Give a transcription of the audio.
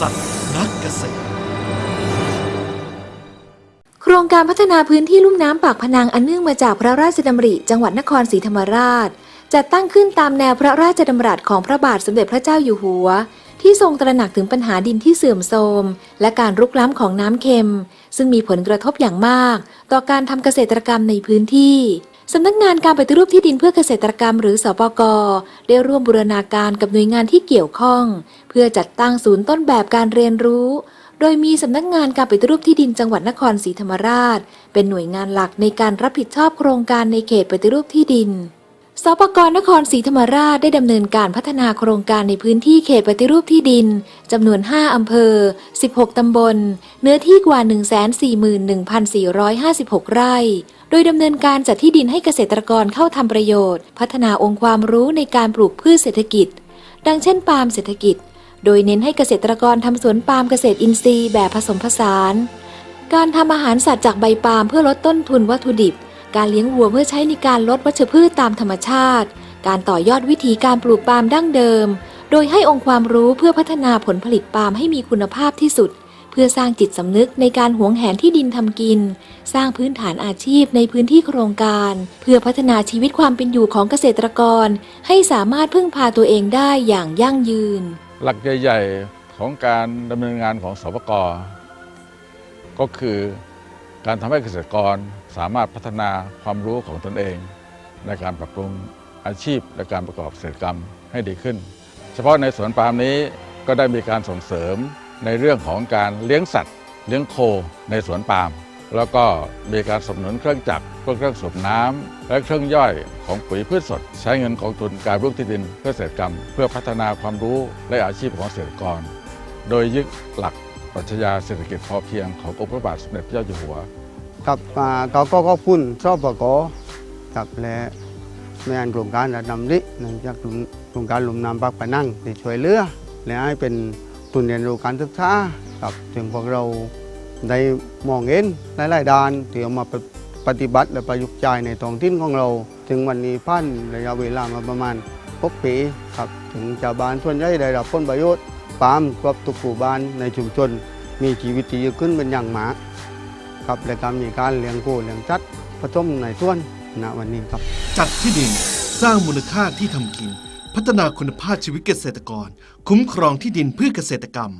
สัตว์นักเกษตร โครงการพัฒนาพื้นที่ลุ่มน้ำปากพนังอันเนื่องมาจากพระราชดำริ จังหวัดนครศรีธรรมราช จัดตั้งขึ้นตามแนวพระราชดำรัสของพระบาทสมเด็จพระเจ้าอยู่หัว ที่ทรงตระหนักถึงปัญหาดินที่เสื่อมโทรม และการรุกล้ำของน้ำเค็ม ซึ่งมีผลกระทบอย่างมาก ต่อการทำเกษตรกรรมในพื้นที่ สำนักงานการปฏิรูปที่ดินเพื่อเกษตรกรรมหรือสปกได้ร่วมบูรณาการกับหน่วยงานที่เกี่ยวข้อง เพื่อจัดตั้งศูนย์ต้นแบบการเรียนรู้ โดยมีสำนักงานการปฏิรูปที่ดินจังหวัดนครศรีธรรมราช เป็นหน่วยงานหลักในการรับผิดชอบโครงการในเขตปฏิรูปที่ดิน สปกรนครศรีธรรมราชได้ดำเนินการพัฒนาโครงการในพื้นที่เขตปฏิรูปที่ดินจำนวน 5 อำเภอ 16 ตำบล เนื้อที่กว่า 141,456 ไร่ โดยดำเนินการจัดที่ดินให้เกษตรกรเข้าทำประโยชน์ พัฒนาองค์ความรู้ในการปลูกพืชเศรษฐกิจ ดังเช่นปาล์มเศรษฐกิจ โดยเน้นให้เกษตรกรทำสวนปาล์มเกษตรอินทรีย์แบบผสมผสาน การทำอาหารสัตว์จากใบปาล์มเพื่อลดต้นทุนวัตถุดิบ การเลี้ยงวัวเพื่อใช้ในการลดวัชพืชตามธรรมชาติ การต่อยอดวิธีการปลูกปาล์มดั้งเดิม โดยให้องค์ความรู้เพื่อพัฒนาผลผลิตปาล์มให้มีคุณภาพที่สุด เพื่อสร้างจิตสำนึกในการหวงแหนที่ดินทำกิน สร้างพื้นฐานอาชีพในพื้นที่โครงการ เพื่อพัฒนาชีวิตความเป็นอยู่ของเกษตรกร ให้สามารถพึ่งพาตัวเองได้อย่างยั่งยืน หลักใหญ่ ๆ ของการดำเนินงานของสปกก็คือ การทำให้เกษตรกรสามารถพัฒนาความรู้ของตนเอง ในการปรับปรุงอาชีพและการประกอบเกษตรกรรมให้ดีขึ้น เฉพาะในสวนปาล์มนี้ก็ได้มีการส่งเสริมในเรื่องของการเลี้ยงสัตว์ เลี้ยงโคในสวนปาล์มแล้วก็มีการสนับสนุนเครื่องจักรพวกเครื่องสูบน้ำและเครื่องย่อยของปุ๋ยพืชสด ใช้เงินกองทุนการรูปที่ดินเพื่อเกษตรกรรม เพื่อพัฒนาความรู้และอาชีพของเกษตรกร โดยยึดหลัก ปรัชญาเศรษฐกิจพอเพียงขององค์พระบาทสมเด็จพระเจ้าอยู่หัวกับเขาก็ขอบคุณชอบประกอกับและในอันโครงการระดับนี้นื่องจากโครงการหลุมน้ำปักปะนั่งที่ช่วยเหลือและให้เป็นทุนเรียนรู้การศึกษากับถึงพวกเราได้มองเห็นหลายๆด้านที่เอามาปฏิบัติและประยุกต์ใช้ในท้องถิ่นของเรา ถึงวันนี้พันระยะเวลามาประมาณ6ปีครับถึงชาวบ้านส่วนใหญ่ได้รับผลประโยชน์ ปามครบทุกหมู่บ้านในชุมชน มีชีวิตที่ดีขึ้นเป็นอย่างมากครับและก็มีการเลี้ยงกู้เลี้ยงจัดผสมในส่วนณวันนี้ครับ จัดที่ดินสร้างมูลค่าที่ทำกิน พัฒนาคุณภาพชีวิตเกษตรกร คุ้มครองที่ดินเพื่อเกษตรกรรม